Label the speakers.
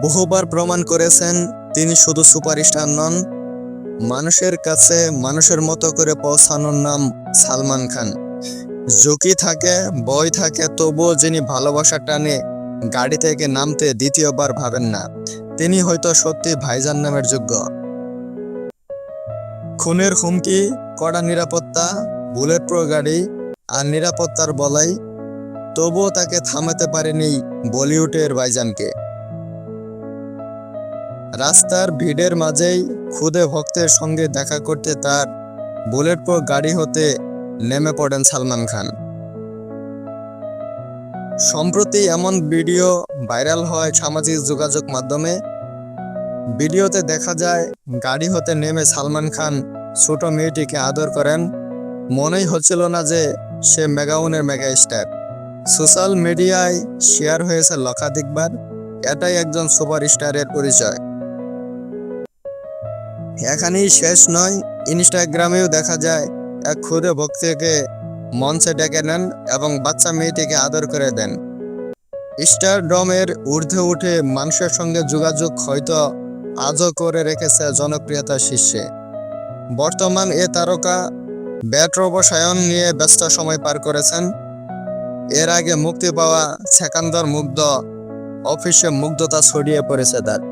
Speaker 1: বহুবার প্রমাণ করেছেন তিনি শুধু সুপারস্টার নন, মানুষের কাছে মানুষের মতো করে পৌঁছানোর নাম সালমান খান। ঝুঁকি থাকে, ভয় থাকে, তবুও যিনি ভালোবাসা টানে, গাড়ি থেকে নামতে দ্বিতীয়বার ভাবেন না। তিনি হয়তো সত্যি ভাইজান নামের যোগ্য। খুনের হুমকি, কড়া নিরাপত্তা বুলেট প্রো গাড়ি আর নিরাপত্তার বলাই, তবুও তাকে থামাতে পারেনি বলিউডের ভাইজানকে। রাস্তার ভিড়ের মাঝেই খুদে ভক্তের সঙ্গে দেখা করতে তার বুলেট পর গাড়ি হতে নেমে পড়েন সালমান খান। সম্প্রতি এমন ভিডিও ভাইরাল হয় সামাজিক যোগাযোগ মাধ্যমে। ভিডিওতে দেখা যায়, গাড়ি হতে নেমে সালমান খান ছোট মেয়েটিকে আদর করেন। মনেই হচ্ছিল না যে সে মেগাউনের মেগা স্টার সোশ্যাল মিডিয়ায় শেয়ার হয়েছে লক্ষাধিকবার। এটাই একজন সুপারস্টারের পরিচয়। এখানেই শেষ নয়। ইনস্টাগ্রামেও দেখা যায়, এক ক্ষুদে ভক্তিকে মঞ্চে ডেকে নেন এবং বাচ্চা মেয়েটিকে আদর করে দেন। স্টার ডমের ঊর্ধ্বে উঠে মানুষের সঙ্গে যোগাযোগ হয়তো আজও করে রেখেছে জনপ্রিয়তার শীর্ষে। বর্তমান এ তারকা ব্যাট রসায়ন নিয়ে ব্যস্ত সময় পার করেছেন। এর আগে মুক্তি পাওয়া সেকান্দর মুগ্ধ, অফিসে মুগ্ধতা ছড়িয়ে পড়েছে তার।